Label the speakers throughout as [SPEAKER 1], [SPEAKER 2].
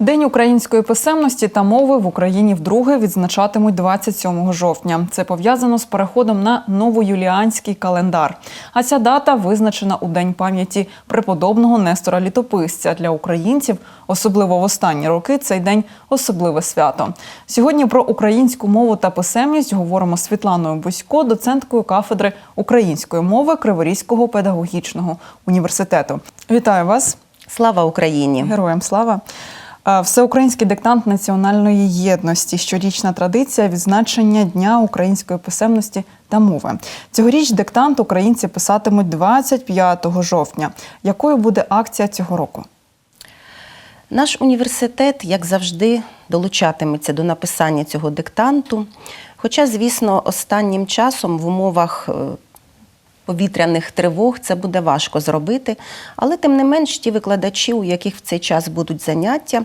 [SPEAKER 1] День української писемності та мови в Україні вдруге відзначатимуть 27 жовтня. Це пов'язано з переходом на новоюліанський календар. А ця дата визначена у день пам'яті преподобного Нестора Літописця для українців, особливо в останні роки. Цей день особливе свято. Сьогодні про українську мову та писемність говоримо з Світланою Бусько, доценткою кафедри української мови Криворізького педагогічного університету. Вітаю вас!
[SPEAKER 2] Слава Україні!
[SPEAKER 1] Героям слава! Всеукраїнський диктант національної єдності, щорічна традиція відзначення Дня української писемності та мови. Цьогоріч диктант українці писатимуть 25 жовтня. Якою буде акція цього року?
[SPEAKER 2] Наш університет, як завжди, долучатиметься до написання цього диктанту. Хоча, звісно, останнім часом в умовах е, повітряних тривог це буде важко зробити, але тим не менш ті викладачі, у яких в цей час будуть заняття,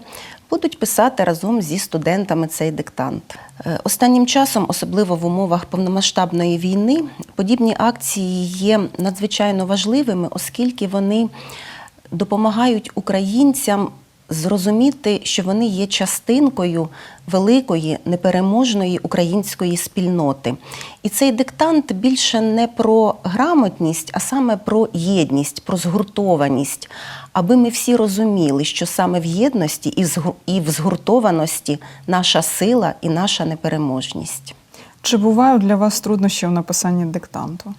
[SPEAKER 2] будуть писати разом зі студентами цей диктант. Е, Останнім часом, особливо в умовах повномасштабної війни, подібні акції є надзвичайно важливими, оскільки вони допомагають українцям зрозуміти, що вони є частинкою великої непереможної української спільноти. І цей диктант більше не про грамотність, а саме про єдність, про згуртованість, аби ми всі розуміли, що саме в єдності і в згуртованості наша сила і наша непереможність.
[SPEAKER 1] Чи бувають для вас труднощі в написанні диктанту?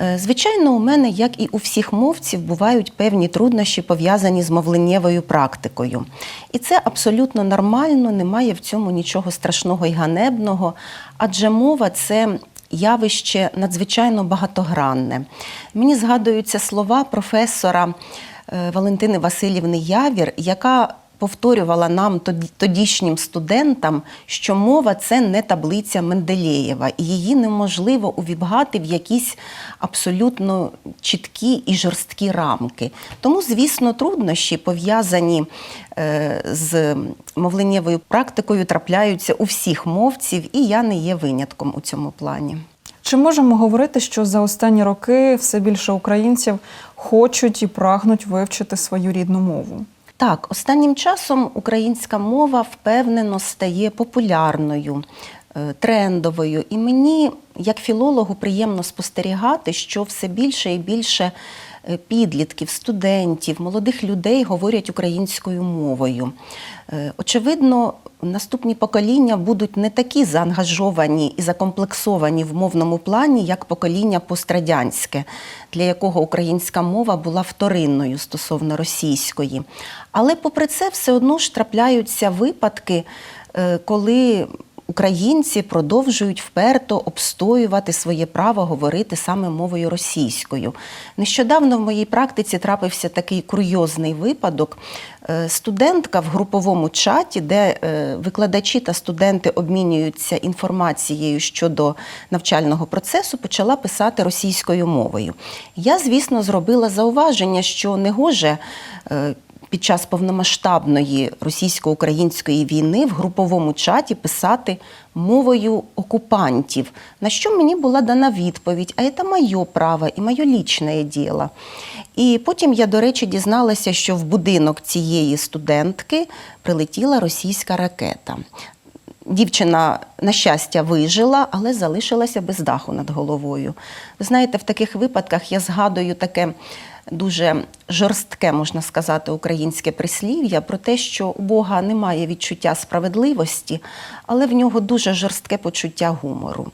[SPEAKER 2] Е, Звичайно, у мене, як і у всіх мовців, бувають певні труднощі, пов'язані з мовленнєвою практикою. І це абсолютно нормально, немає в цьому нічого страшного і ганебного, адже мова це явище надзвичайно багатогранне. Мені згадуються слова професора е, Валентини Васильівни Явір, яка повторювала нам тодішнім студентам, що мова це не таблиця Менделєєва, і її неможливо увібгати в якісь абсолютно чіткі і жорсткі рамки. Тому, звісно, труднощі пов'язані е, з мовленнєвою практикою трапляються у всіх мовців, і я не є винятком у цьому плані.
[SPEAKER 1] Чи можемо говорити, що за останні роки все більше українців хочуть і прагнуть вивчити свою рідну мову?
[SPEAKER 2] Так, останнім часом українська мова впевнено стає популярною, е, трендовою. І мені, як філологу, приємно спостерігати, що все більше і більше е, підлітків, студентів, молодих людей говорять українською мовою. Е, Очевидно, наступні покоління будуть не такі заангажовані і закомплексовані в мовному плані, як покоління пострадянське, для якого українська мова була вторинною стосовно російської. Але попри це, все одно ж трапляються випадки, е, коли українці продовжують вперто обстоювати своє право говорити саме мовою російською. Нещодавно в моїй практиці трапився такий курйозний випадок. Е, Студентка в груповому чаті, де е, викладачі та студенти обмінюються інформацією щодо навчального процесу, почала писати російською мовою. Я, звісно, зробила зауваження, що не гоже е, під час повномасштабної російсько-української війни в груповому чаті писати мовою окупантів. На що мені була дана відповідь: а це моє право і моє лічне діло. І потім я, до речі, дізналася, що в будинок цієї студентки прилетіла російська ракета. Дівчина, на щастя, вижила, але залишилася без даху над головою. Ви знаєте, в таких випадках я згадую таке дуже жорстке, можна сказати, українське прислів'я про те, що у Бога немає відчуття справедливості, але в нього дуже жорстке почуття гумору.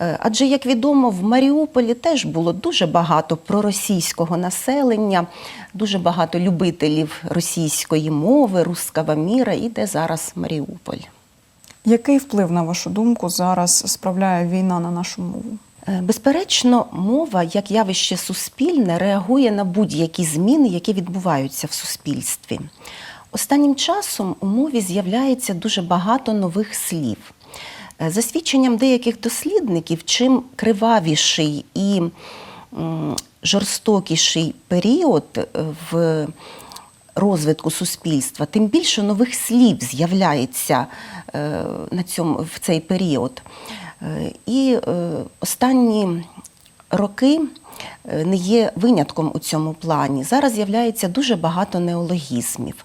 [SPEAKER 2] Е, Адже, як відомо, в Маріуполі теж було дуже багато проросійського населення, дуже багато любителів російської мови, руского міра, і де зараз Маріуполь.
[SPEAKER 1] Який вплив, на вашу думку, зараз справляє війна на нашу мову?
[SPEAKER 2] Е, Безперечно, мова як явище суспільне реагує на будь-які зміни, які відбуваються в суспільстві. Останнім часом у мові з'являється дуже багато нових слів. Е, За свідченням деяких дослідників, чим кривавіший і жорстокіший період е, в розвитку суспільства, тим більше нових слів з'являється е, на цьому, в цей період. Е, І е, останні роки не є винятком у цьому плані. Зараз з'являється дуже багато неологізмів.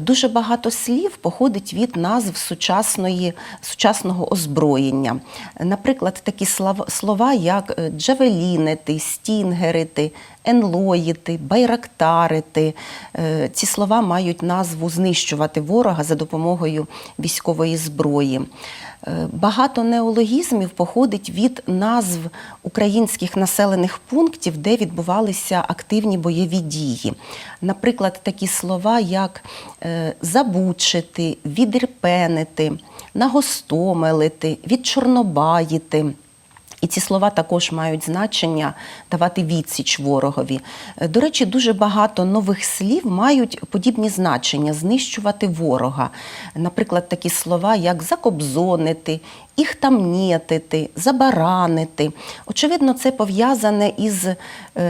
[SPEAKER 2] Дуже багато слів походить від назв сучасної, сучасного озброєння. Наприклад, такі слов- слова, як е, джавелінити, стінгерити, енлоїти, байрактарити. Е, Ці слова мають назву знищувати ворога за допомогою військової зброї. Багато неологізмів походить від назв українських населених пунктів, де відбувалися активні бойові дії. Наприклад, такі слова, як е, забучити, відірпенити, нагостомелити, відчорнобаїти. І ці слова також мають значення давати відсіч ворогові. Е, До речі, дуже багато нових слів мають подібні значення знищувати ворога. Наприклад, такі слова, як закобзонити, іхтамнєтити, забаранити. Очевидно, це пов'язане із е,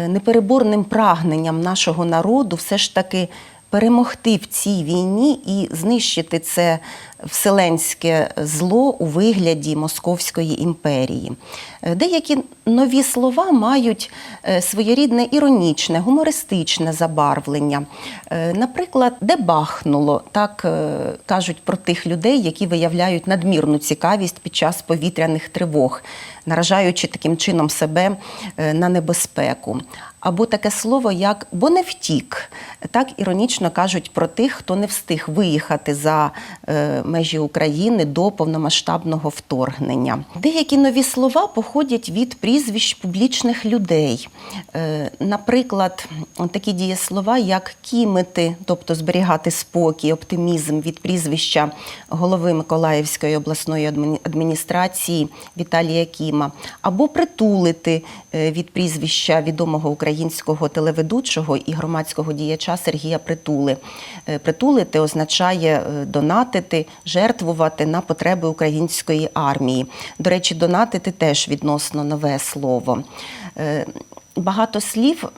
[SPEAKER 2] непереборним прагненням нашого народу все ж таки перемогти в цій війні і знищити це вселенське зло у вигляді Московської імперії. Е, Деякі нові слова мають е, своєрідне іронічне, гумористичне забарвлення. Е, Наприклад, де бахнуло, так кажуть про тих людей, які виявляють надмірну цікавість під час повітряних тривог, наражаючи таким чином себе на небезпеку. Або таке слово, як бо не втік. Так іронічно кажуть про тих, хто не встиг виїхати за межі України до повномасштабного вторгнення. Деякі нові слова походять від прізвищ публічних людей. Е, наприклад, такі дієслова, як кімити, тобто зберігати спокій, оптимізм від прізвища голови Миколаївської обласної адміні- адміністрації Віталія Кіма, або притулити е, від прізвища відомого українського телеведучого і громадського діяча Сергія Притули. Е, Притулити означає донатити, жертвувати на потреби української армії. До речі, донатити теж відносно нове слово. Е, Багато слів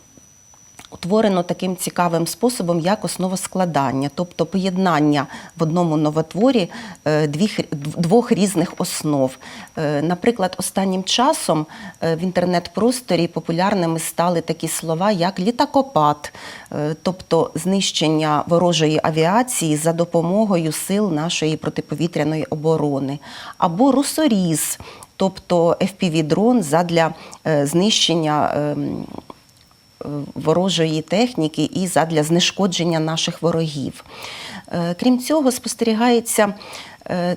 [SPEAKER 2] утворено таким цікавим способом, як основоскладання, тобто поєднання в одному новотворі е, двох різних основ. Е, Наприклад, останнім часом е, в інтернет-просторі популярними стали такі слова, як літакопад, тобто знищення ворожої авіації за допомогою сил нашої протиповітряної оборони, або русоріз, тобто FPV-дрон задля е, знищення. Ворожої техніки і задля знешкодження наших ворогів. Е, Крім цього, спостерігається е,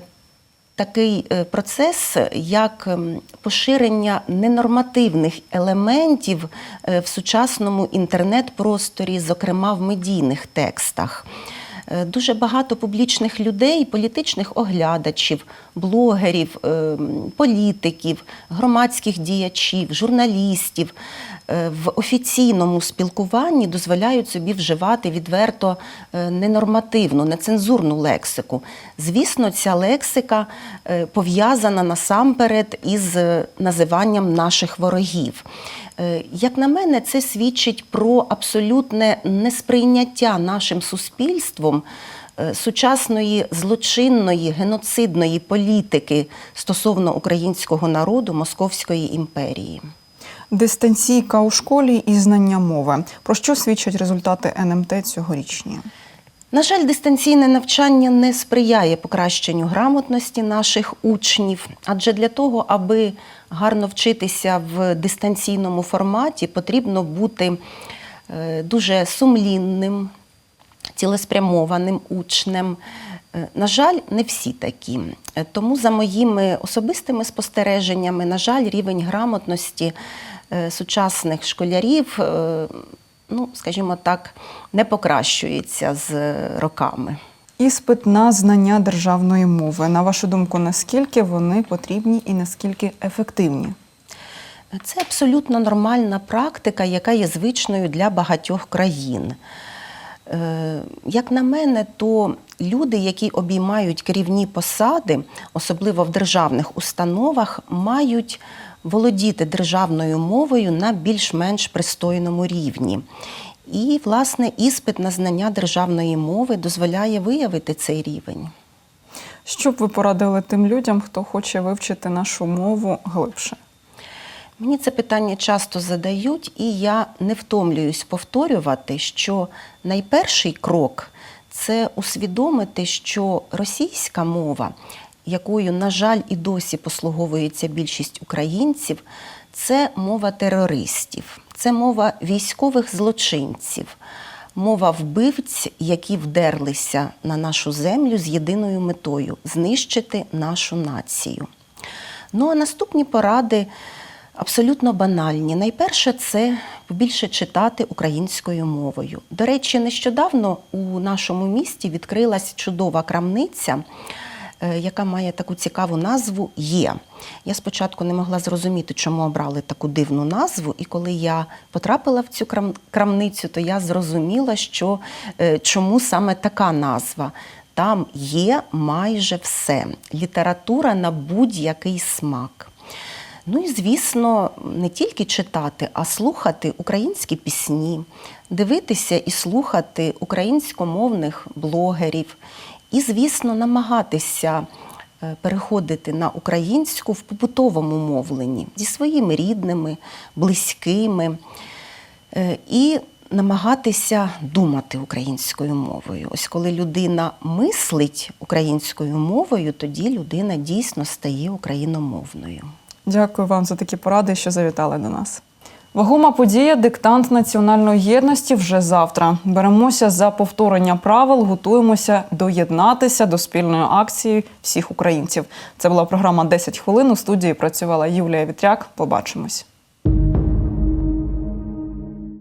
[SPEAKER 2] такий е, процес, як ем, поширення ненормативних елементів в сучасному інтернет-просторі, зокрема в медійних текстах. Дуже багато публічних людей, політичних оглядачів, блогерів, ем, політиків, громадських діячів, журналістів в офіційному спілкуванні дозволяють собі вживати відверто е, ненормативну, нецензурну лексику. Звісно, ця лексика е, пов'язана насамперед із е, називанням наших ворогів. Е, Як на мене, це свідчить про абсолютне несприйняття нашим суспільством е, сучасної злочинної геноцидної політики стосовно українського народу Московської імперії.
[SPEAKER 1] Дистанційка у школі і знання мови. Про що свідчать результати НМТ цьогорічні?
[SPEAKER 2] На жаль, дистанційне навчання не сприяє покращенню грамотності наших учнів, адже для того, аби гарно вчитися в дистанційному форматі, потрібно бути е, дуже сумлінним, цілеспрямованим учнем. Е, На жаль, не всі такі. Е, Тому, за моїми особистими спостереженнями, на жаль, рівень грамотності сучасних школярів, е, ну, скажімо так, не покращується з е, роками.
[SPEAKER 1] Іспит на знання державної мови. На вашу думку, наскільки вони потрібні і наскільки ефективні?
[SPEAKER 2] Це абсолютно нормальна практика, яка є звичною для багатьох країн. Е, Як на мене, то люди, які обіймають керівні посади, особливо в державних установах, мають володіти державною мовою на більш-менш пристойному рівні. І, власне, іспит на знання державної мови дозволяє виявити цей рівень.
[SPEAKER 1] Що б ви порадили тим людям, хто хоче вивчити нашу мову глибше?
[SPEAKER 2] Мені це питання часто задають, і я не втомлююсь повторювати, що найперший крок це усвідомити, що російська мова, якою, на жаль, і досі послуговується більшість українців, це мова терористів, це мова військових злочинців, мова вбивць, які вдерлися на нашу землю з єдиною метою знищити нашу націю. Ну а наступні поради абсолютно банальні. Найперше це побільше читати українською мовою. До речі, нещодавно у нашому місті відкрилась чудова крамниця. Е, Яка має таку цікаву назву Є. Я спочатку не могла зрозуміти, чому обрали таку дивну назву, і коли я потрапила в цю крамницю, то я зрозуміла, що е, чому саме така назва. Там є майже все. Література на будь-який смак. Ну і звісно, не тільки читати, а слухати українські пісні, дивитися і слухати українськомовних блогерів, і, звісно, намагатися е, переходити на українську в побутовому мовленні зі своїми рідними, близькими. Е, І намагатися думати українською мовою. Ось коли людина мислить українською мовою, тоді людина дійсно стає україномовною.
[SPEAKER 1] Дякую вам за такі поради, що завітали до нас. Вагома подія диктант національної єдності вже завтра. Беремося за повторення правил, готуємося доєднатися до спільної акції всіх українців. Це була програма «10 хвилин. У студії працювала Юлія Вітряк. Побачимось.